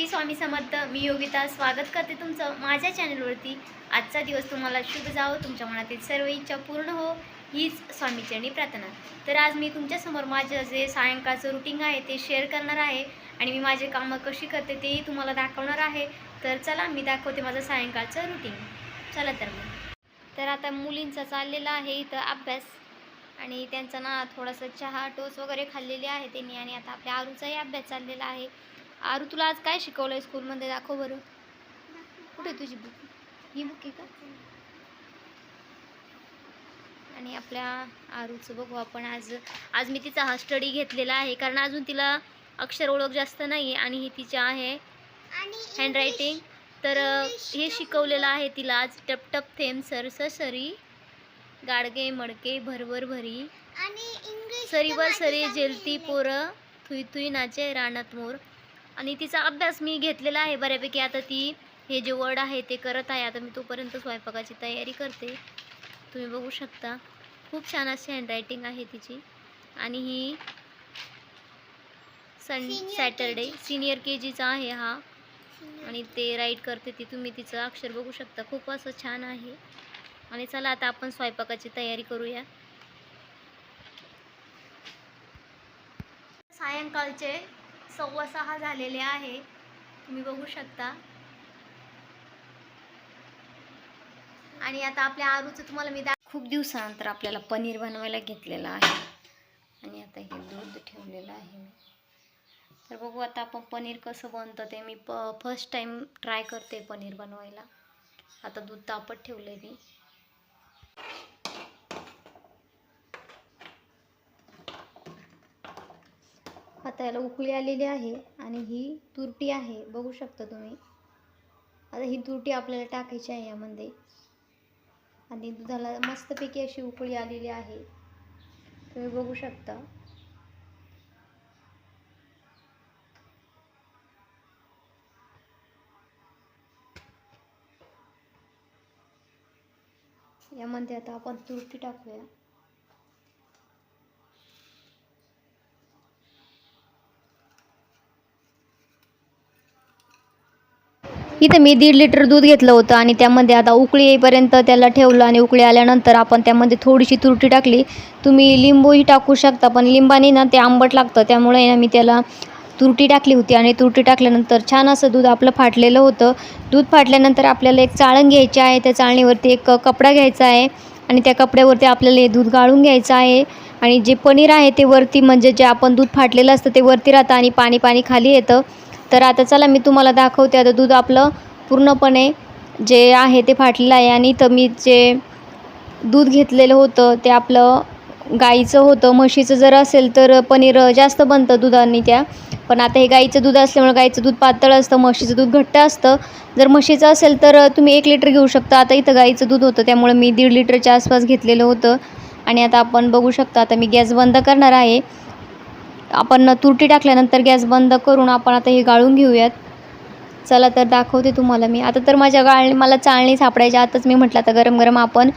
श्री स्वामी समर्थ मी योगिता स्वागत करते तुमचं माझ्या चॅनलवरती आजचा दिवस तुम्हाला शुभ जावो तुमच्या मनातील सर्व इच्छा पूर्ण हो हीच स्वामीचरणी प्रार्थना. तर आज मी तुमच्यासमोर माझं जे सायंकाळचं रुटीन आहे ते शेअर करणार आहे. आणि मी माझे कामं कशी करते तेही तुम्हाला दाखवणार आहे. तर चला मी दाखवते माझं सायंकाळचं रुटीन चला तर मग. तर आता मुलींचा चाललेला आहे इथं अभ्यास. आणि त्यांचा ना थोडासा चहा टोस वगैरे खाल्लेले आहे त्यांनी. आणि आता आपल्या आरूचाही अभ्यास चाललेला आहे. आरू तुला आज काय शिकवलं आहे स्कूलमध्ये? दाखव बरं. कुठे तुझी बुक ही बुक आहे का? आणि आपल्या आरूचं बघू आपण आज. आज मी तिचा हा स्टडी घेतलेला आहे कारण अजून तिला अक्षर ओळख जास्त नाही आहे आणि ही तिची आहे हँडरायटिंग तर हे शिकवलेलं आहे तिला आज. टप टप थेंब सर सरी गाडगे मडके भरभर भरी. सरीवर सरी जेलती पोरं थुई थुई नाचे रानात मोर. आणि तिचा अभ्यास मी घेतलेला आहे बऱ्यापैकी. आता ती हे जे वर्ड आहे ते करत आहे. आता मी तोपर्यंत स्वयंपाकाची तयारी करते. तुम्ही बघू शकता. खूप छान अशी हँडरायटिंग आहे तिची. आणि ही सन सॅटरडे. सिनियर के जीचा आहे हा. आणि ते राईट करते ती. तुम्ही तिचं अक्षर बघू शकता. खूप असं छान आहे. आणि चला आता आपण स्वयंपाकाची तयारी करूया. सायंकाळचे सव्वा सहा झालेले आहे. तुम्ही बघू शकता. आणि आता आपल्या आरूचं तुम्हाला मी दा खूप दिवसानंतर आपल्याला पनीर बनवायला घेतलेलं आहे. आणि आता हे दूध ठेवलेलं आहे मी. तर बघू आता आपण पनीर कसं बनतं ते मी प फर्स्ट टाईम ट्राय करते पनीर बनवायला. आता दूध तापत ठेवलं आहे मी. आता याला उकळी आलेली आहे आणि ही तुरटी आहे. बघू शकता तुम्ही. आता ही तुरटी आपल्याला टाकायची आहे यामध्ये. आणि दुधाला मस्तपैकी अशी उकळी आलेली आहे. तुम्ही बघू शकता. यामध्ये आता आपण तुरटी टाकूया. इथं मी दीड लिटर दूध घेतलं होतं आणि त्यामध्ये आता उकळी येईपर्यंत त्याला ठेवलं आणि उकळी आल्यानंतर आपण त्यामध्ये थोडीशी तुरटी टाकली. तुम्ही लिंबूही टाकू शकता पण लिंबाने ना ते आंबट लागतं. त्यामुळे ना मी त्याला तुरटी टाकली होती आणि तुरटी टाकल्यानंतर छान असं दूध आपलं फाटलेलं होतं. दूध फाटल्यानंतर आपल्याला एक चाळण घ्यायची आहे. त्या चाळणीवरती एक कपडा घ्यायचा आहे आणि त्या कपड्यावरती आपल्याला हे दूध गाळून घ्यायचं आहे. आणि जे पनीर आहे ते वरती म्हणजे जे आपण दूध फाटलेलं असतं ते वरती राहतं आणि पाणी पाणी खाली येतं. तर आता चला मी तुम्हाला दाखवते. आता दूध आपलं पूर्णपणे जे आहे ते फाटलेलं आहे आणि इथं मी जे दूध घेतलेलं होतं ते आपलं गाईचं होतं. म्हशीचं जर असेल तर पनीर जास्त बनतं दुधाने त्या. पण आता हे गाईचं दूध असल्यामुळे गाईचं दूध पातळ असतं म्हशीचं दूध घट्ट असतं. जर म्हशीचं असेल तर तुम्ही एक लिटर घेऊ शकता. आता इथं गाईचं दूध होतं त्यामुळे मी दीड लिटरच्या आसपास घेतलेलं होतं. आणि आता आपण बघू शकता आता मी गॅस बंद करणार आहे. आपण तुरटी टाकल्यानंतर गॅस बंद करून आपण आता हे गाळून घेऊयात. चला तर दाखवते तुम्हाला मी. आता तर माझ्या गाळ मला चाळणी सापडायच्या आताच मी म्हटलं आता गरम गरम आपण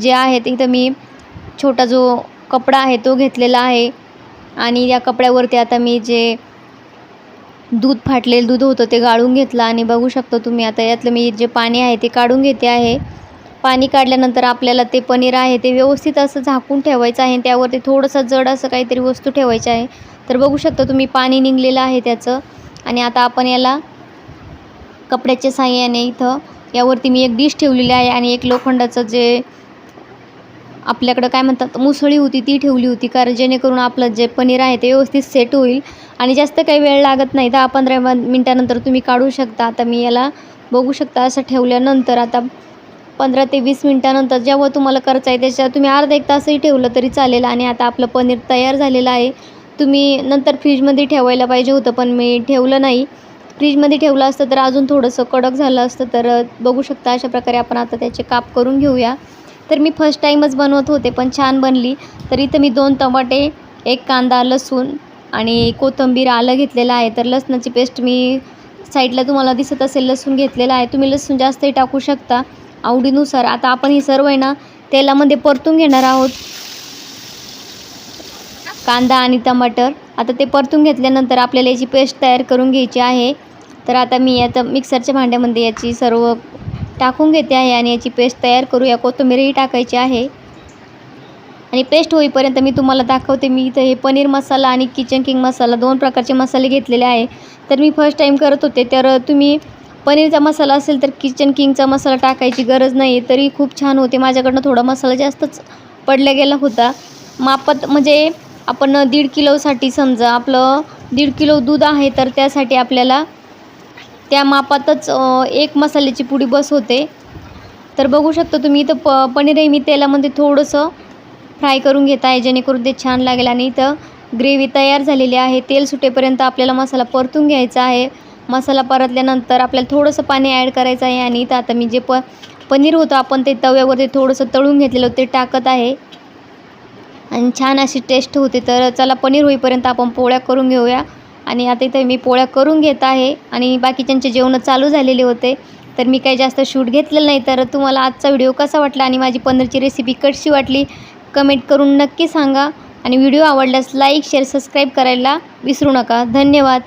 जे आहे इथं मी छोटा जो कपडा आहे तो घेतलेला आहे. आणि या कपड्यावरती आता मी जे दूध फाटलेलं दूध होतं ते गाळून घेतलं. आणि बघू शकता तुम्ही आता यातलं मी जे पाणी आहे ते काढून घेते आहे. पाणी काढल्यानंतर आपल्याला ते पनीर आहे ते व्यवस्थित असं झाकून ठेवायचं आहे त्यावरती थोडंसं जड असं काहीतरी वस्तू ठेवायची आहे. तर बघू शकता तुम्ही पाणी निघलेलं आहे त्याचं. आणि आता आपण याला कपड्याच्या साह्याने इथं यावरती मी एक डिश ठेवलेली आहे आणि एक लोखंडाचं जे आपल्याकडं काय म्हणतात मुसळी होती ती ठेवली होती कारण जेणेकरून आपलं जे पनीर आहे ते व्यवस्थित सेट होईल. आणि जास्त काही वेळ लागत नाही दहा पंधरा मिनटानंतर तुम्ही काढू शकता. आता मी याला बघू शकता असं ठेवल्यानंतर आता पंधरा ते वीस मिनटानंतर जेव्हा तुम्हाला करायचं आहे त्याच्या तुम्ही अर्धा एक तासही ठेवलं तरी चालेल आणि आता आपलं पनीर तयार झालेलं आहे. तुम्ही नंतर फ्रीजमध्ये ठेवायला पाहिजे होतं पण मी ठेवलं नाही. फ्रीजमध्ये ठेवलं असतं तर अजून थोडंसं कडक झालं असतं तर बघू शकता अशा प्रकारे आपण आता त्याचे काप करून घेऊया. तर मी फर्स्ट टाईमच बनवत होते पण छान बनली. तर इथं मी दोन टमाटे एक कांदा लसूण आणि कोथिंबीर आलं घेतलेलं आहे. तर लसणाची पेस्ट मी साईडला तुम्हाला दिसत असेल लसूण घेतलेलं आहे. तुम्ही लसूण जास्तही टाकू शकता. आवडीनुसार. आता आपण ही सर्व आहे ना तेलामध्ये परतून घेणार आहोत. कांदा आणि टमाटर. आता ते परतून घेतल्यानंतर आपल्याला याची पेस्ट तयार करून घ्यायची आहे. तर आता मी आता मिक्सरच्या भांड्यामध्ये याची सर्व टाकून घेते आहे आणि याची पेस्ट तयार करूया कोथिंबीरही टाकायची आहे. आणि पेस्ट होईपर्यंत मी तुम्हाला दाखवते मी इथं हे पनीर मसाला आणि किचन किंग मसाला दोन प्रकारचे मसाले घेतलेले आहे. तर मी फर्स्ट टाईम करत होते तर तुम्ही पनीरचा मसाला असेल तर किचन किंगचा मसाला टाकायची गरज नाही तरी खूप छान होते. माझ्याकडनं थोडा मसाला जास्तच पडला गेला होता. मापात म्हणजे आपण दीड किलोसाठी समजा आपलं दीड किलो दूध आहे तर त्यासाठी आपल्याला त्या मापातच एक मसाल्याची पुडी बस होते. तर बघू शकता तुम्ही इथं प पनीरही मी तेलामध्ये थोडंसं फ्राय करून घेत आहे जेणेकरून ते छान लागेल. आणि इथं ग्रेव्ही तयार झालेली आहे. तेल सुटेपर्यंत आपल्याला मसाला परतून घ्यायचा आहे. मसाला परतल्यानंतर आपल्याला थोडंसं पाणी ॲड करायचं आहे आणि इथं आता मी जे प पनीर होतं आपण ते तव्यावरती थोडंसं तळून घेतलेलं ते टाकत आहे. आणि छान अशी टेस्ट होते. तर चला पनीर होईपर्यंत आपण पोळ्या करून घेऊया. आणि आता इथे मी पोळ्या करून घेत आहे. आणि बाकीच्यांचे जेवणं चालू झालेले होते. तर मी काही जास्त शूट घेतलेलं नाही. तर तुम्हाला आजचा व्हिडिओ कसा वाटला आणि माझी पनीरची रेसिपी कशी वाटली कमेंट करून नक्की सांगा. आणि व्हिडिओ आवडल्यास लाईक शेअर सबस्क्राईब करायला विसरू नका. धन्यवाद.